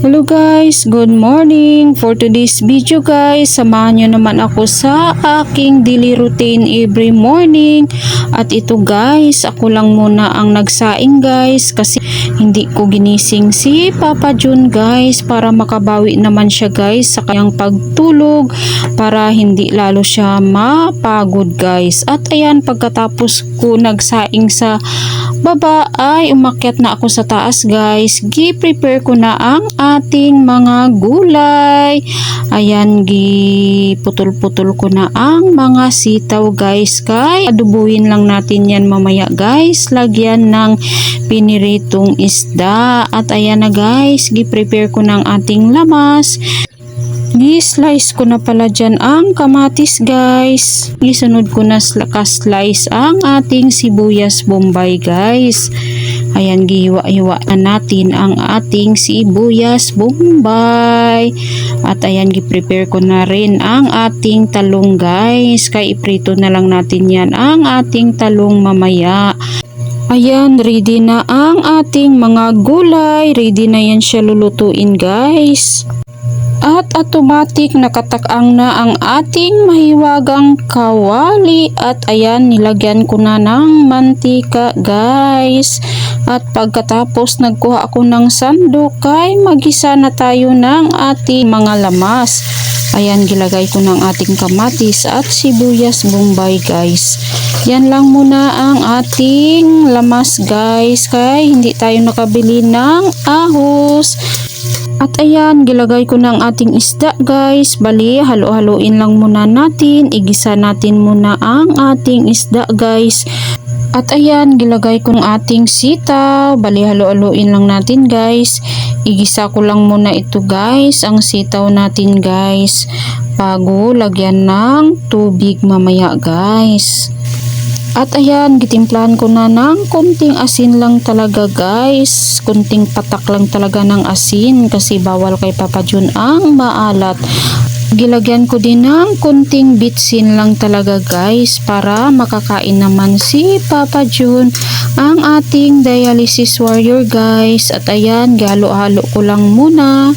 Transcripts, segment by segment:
Hello guys, good morning. For today's video guys, samahan nyo naman ako sa aking daily routine every morning. At ito guys, ako lang muna ang nagsaing guys kasi hindi ko ginising si Papa Jun guys para makabawi naman siya guys sa kanyang pagtulog para hindi lalo siya mapagod guys. At ayan, pagkatapos ko nagsaing sa baba ay umakyat na ako sa taas guys. Gi-prepare ko na ang ating mga gulay. Ayan, gi-putol-putol ko na ang mga sitaw guys. Kay adubuhin lang natin yan mamaya guys. Lagyan ng piniritong isda. At ayan na guys, gi-prepare ko ng ating lamas. Gi-slice ko na pala dyan ang kamatis guys. Gisunod ko na sl- ka-slice ang ating sibuyas bombay guys. Ayan, gihiwa-hiwa na natin ang ating sibuyas bombay. At ayan, gi-prepare ko na rin ang ating talong guys. Kaya iprito na lang natin yan ang ating talong mamaya. Ayan, ready na ang ating mga gulay. Ready na yan siya lulutuin guys. At automatic nakataang na ang ating mahiwagang kawali at ayan nilagyan ko na ng mantika guys. At pagkatapos nagkuha ako ng sandok ay magisa na tayo ng ating mga lamas. Ayan gilagay ko ng ating kamatis at sibuyas bombay guys. Yan lang muna ang ating lamas guys kay hindi tayo nakabili ng ahos. At ayan, gilagay ko ng ating isda guys. Bali, halo-haloin lang muna natin. Igisa natin muna ang ating isda guys. At ayan, gilagay ko ng ating sitaw. Bali, halo-haloin lang natin guys. Igisa ko lang muna ito guys, ang sitaw natin guys. Bago lagyan ng tubig mamaya guys. At ayan, gitimplahan ko na ng konting asin lang talaga guys. Konting patak lang talaga ng asin kasi bawal kay Papa Jun ang maalat. Gilagyan ko din ng konting bitsin lang talaga guys para makakain naman si Papa Jun ang ating dialysis warrior guys. At ayan, galo-halo ko lang muna.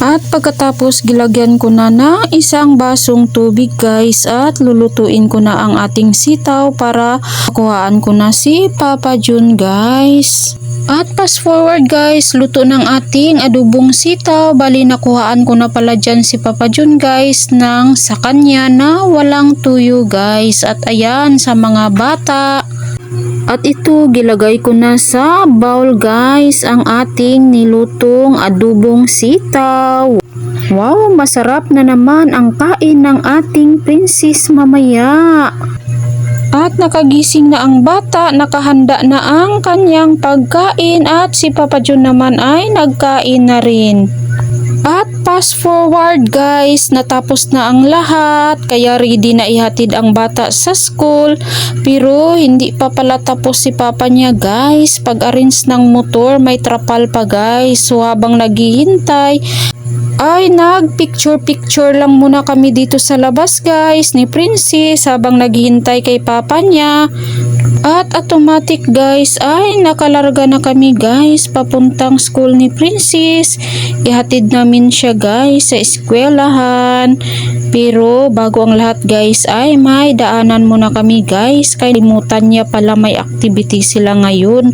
At pagkatapos gilagyan ko na ng isang basong tubig guys at lulutuin ko na ang ating sitaw para kuhaan ko na si Papa Jun guys. At fast forward guys, luto ng ating adubong sitaw. Bali nakuhaan ko na pala dyan si Papa Jun guys ng sa kanya na walang tuyo guys. At ayan sa mga bata. At ito, gilagay ko na sa bowl guys ang ating nilutong adubong sitaw. Wow, masarap na naman ang kain ng ating princess mamaya. At nakagising na ang bata, nakahanda na ang kanyang pagkain at si Papa Jun naman ay nagkain na rin. At fast forward guys, natapos na ang lahat, kaya ready na ihatid ang bata sa school. Pero hindi pa pala tapos si papa niya guys. Pag-arrange ng motor, may trapal pa guys. So habang naghihintay, ay nag picture picture lang muna kami dito sa labas guys ni Princess habang naghihintay kay papa niya. At automatic guys ay nakalarga na kami guys papuntang school ni Princess. Ihatid namin siya guys sa eskwelahan. Pero bago ang lahat guys ay may daanan muna kami guys. Kaya limutan niya pala may activity sila ngayon.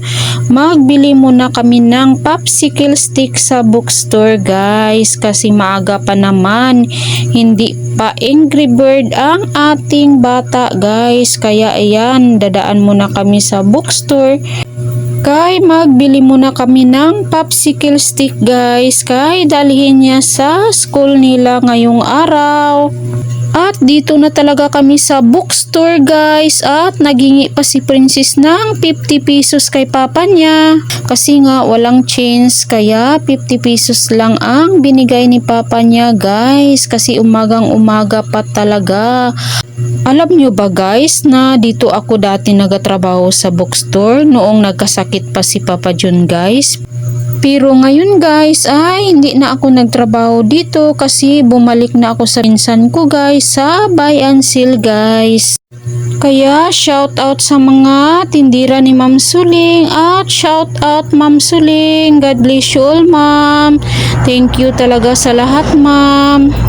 Magbili muna kami ng popsicle stick sa bookstore guys. Kasi maaga pa naman. Hindi pa Angry Bird ang ating bata guys. Kaya ayan, dadaan muna kami sa bookstore. Kay magbili muna kami ng popsicle stick guys. Kay dalhin niya sa school nila ngayong araw. At dito na talaga kami sa bookstore guys at nagingi pa si Princess ng 50 pesos kay papa niya. Kasi nga walang change kaya 50 pesos lang ang binigay ni papa niya guys kasi umagang umaga pa talaga. Alam nyo ba guys na dito ako dati nagatrabaho sa bookstore noong nagkasakit pa si Papa Jun guys. Pero ngayon guys ay hindi na ako nagtrabaho dito kasi bumalik na ako sa pinsan ko guys sa buy and sell guys. Kaya shout out sa mga tindira ni Ma'am Suling at shout out Ma'am Suling. God bless you all ma'am. Thank you talaga sa lahat, ma'am.